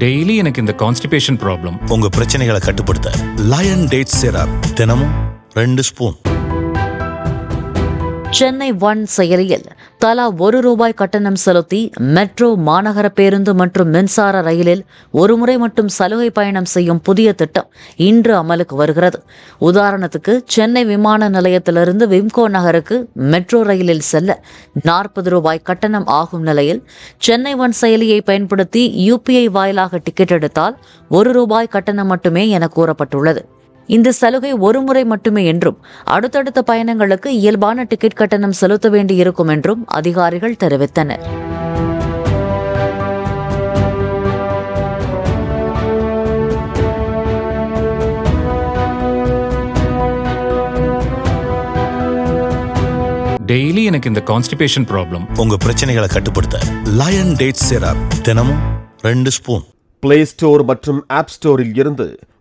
Daily எனக்கு இந்த constipation problem உங்க பிரச்சனைகளை கட்டுப்படுத்த லயன் டேட் சிரப் தினமும் ரெண்டு ஸ்பூன் சென்னை ஒன் செயலியில் தலா ஒரு ரூபாய் கட்டணம் செலுத்தி மெட்ரோ மாநகர பேருந்து மற்றும் மின்சார ரயிலில் ஒருமுறை மட்டும் சலுகை பயணம் செய்யும் புதிய திட்டம் இன்று அமலுக்கு வருகிறது. உதாரணத்துக்கு சென்னை விமான நிலையத்திலிருந்து விம்கோ நகருக்கு மெட்ரோ ரயிலில் செல்ல நாற்பது ரூபாய் கட்டணம் ஆகும் நிலையில் சென்னை ஒன் செயலியை பயன்படுத்தி யூபிஐ வாயிலாக டிக்கெட் எடுத்தால் ஒரு ரூபாய் கட்டணம் மட்டுமே என கூறப்பட்டுள்ளது. இந்த சலுகை ஒரு முறை மட்டுமே என்றும் அடுத்தடுத்த பயணங்களுக்கு இயல்பான டிக்கெட் கட்டணம் செலுத்த வேண்டியிருக்கும் என்றும் அதிகாரிகள் தெரிவித்தனர். டெய்லி எனக்கு இந்த கான்ஸ்டிபேஷன் ப்ராப்ளம் உங்க பிரச்சனைகளை கட்டுப்படுத்த லயன் டேட் சிரப் தினமும் ரெண்டு ஸ்பூன். பிளே ஸ்டோர் மற்றும் ஆப் ஸ்டோரில் இருந்து